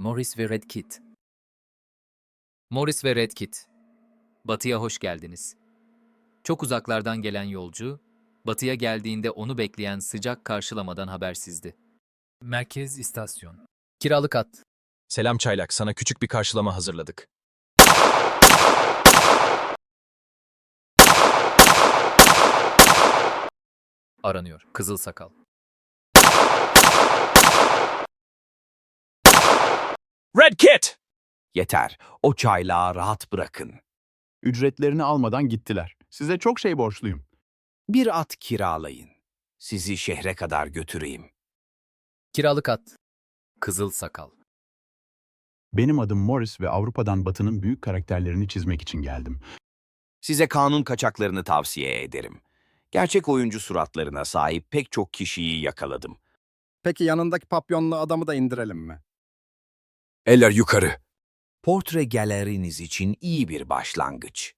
Morris ve Red Kit. Morris ve Red Kit. Batı'ya hoş geldiniz. Çok uzaklardan gelen yolcu, Batı'ya geldiğinde onu bekleyen sıcak karşılamadan habersizdi. Merkez istasyon. Kiralık at. Selam Çaylak, sana küçük bir karşılama hazırladık. Aranıyor. Kızıl Sakal. Red Kit! Yeter. O çaylağı rahat bırakın. Ücretlerini almadan gittiler. Size çok şey borçluyum. Bir at kiralayın. Sizi şehre kadar götüreyim. Kiralık at. Kızıl Sakal. Benim adım Morris ve Avrupa'dan Batı'nın büyük karakterlerini çizmek için geldim. Size kanun kaçaklarını tavsiye ederim. Gerçek oyuncu suratlarına sahip pek çok kişiyi yakaladım. Peki yanındaki papyonlu adamı da indirelim mi? Eller yukarı. Portre galeriniz için iyi bir başlangıç.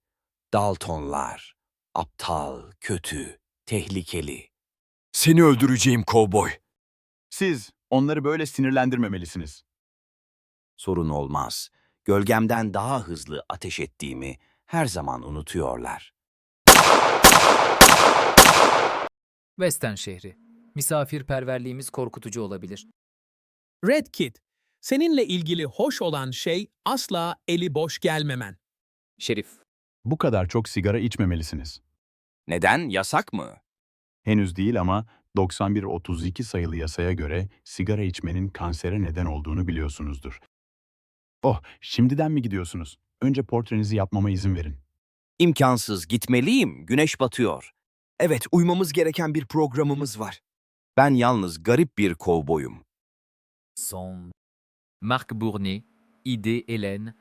Daltonlar, aptal, kötü, tehlikeli. Seni öldüreceğim kovboy. Siz onları böyle sinirlendirmemelisiniz. Sorun olmaz. Gölgemden daha hızlı ateş ettiğimi her zaman unutuyorlar. Western şehri. Misafirperverliğimiz korkutucu olabilir. Red Kit, seninle ilgili hoş olan şey asla eli boş gelmemen. Şerif. Bu kadar çok sigara içmemelisiniz. Neden? Yasak mı? Henüz değil ama 91-32 sayılı yasaya göre sigara içmenin kansere neden olduğunu biliyorsunuzdur. Oh, şimdiden mi gidiyorsunuz? Önce portrenizi yapmama izin verin. İmkansız gitmeliyim. Güneş batıyor. Evet, uymamız gereken bir programımız var. Ben yalnız garip bir kovboyum. Son. Marc Bournet. Idée Hélène.